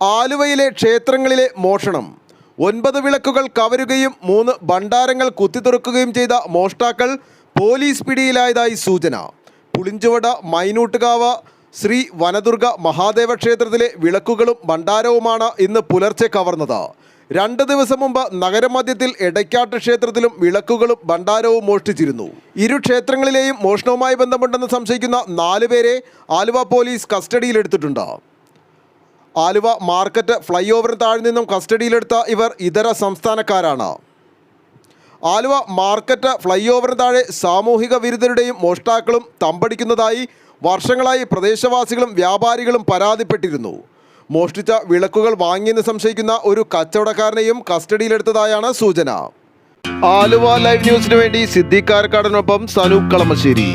ആലുവയിലെ ക്ഷേത്രങ്ങളിലെ മോഷണം. ഒൻപത് വിളക്കുകൾ കവരുകയും മൂന്ന് ഭണ്ഡാരങ്ങൾ കുത്തിത്തുറക്കുകയും ചെയ്ത മോഷ്ടാക്കൾ പോലീസ് പിടിയിലായതായി സൂചന. പുളിഞ്ചുവട മൈനൂട്ടുകാവ് ശ്രീ വനദുർഗ മഹാദേവ ക്ഷേത്രത്തിലെ വിളക്കുകളും ഭണ്ഡാരവുമാണ് ഇന്ന് പുലർച്ചെ കവർന്നത്. രണ്ട് ദിവസം മുമ്പ് നഗരമധ്യത്തിൽ എടയ്ക്കാട്ട് ക്ഷേത്രത്തിലും വിളക്കുകളും ഭണ്ഡാരവും മോഷ്ടിച്ചിരുന്നു. ഇരു ക്ഷേത്രങ്ങളിലെയും മോഷണവുമായി ബന്ധമുണ്ടെന്ന് സംശയിക്കുന്ന നാലുപേരെ ആലുവ പോലീസ് കസ്റ്റഡിയിലെടുത്തിട്ടുണ്ട്. ആലുവ മാർക്കറ്റ് ഫ്ലൈ ഓവറിന് താഴെ നിന്നും കസ്റ്റഡിയിലെടുത്ത ഇവർ ഇതര സംസ്ഥാനക്കാരാണ്. ആലുവ മാർക്കറ്റ് ഫ്ലൈ ഓവറിന് താഴെ സാമൂഹിക വിരുദ്ധരുടെയും മോഷ്ടാക്കളും തമ്പടിക്കുന്നതായി വർഷങ്ങളായി പ്രദേശവാസികളും വ്യാപാരികളും പരാതിപ്പെട്ടിരുന്നു. മോഷ്ടിച്ച വിളക്കുകൾ വാങ്ങിയെന്ന് സംശയിക്കുന്ന ഒരു കച്ചവടക്കാരനെയും കസ്റ്റഡിയിലെടുത്തതായാണ് സൂചന. ആലുവ ലൈവ് ന്യൂസിനു വേണ്ടി സിദ്ദിഖ് കാരക്കാടനൊപ്പം സനൂപ് കളമശ്ശേരി.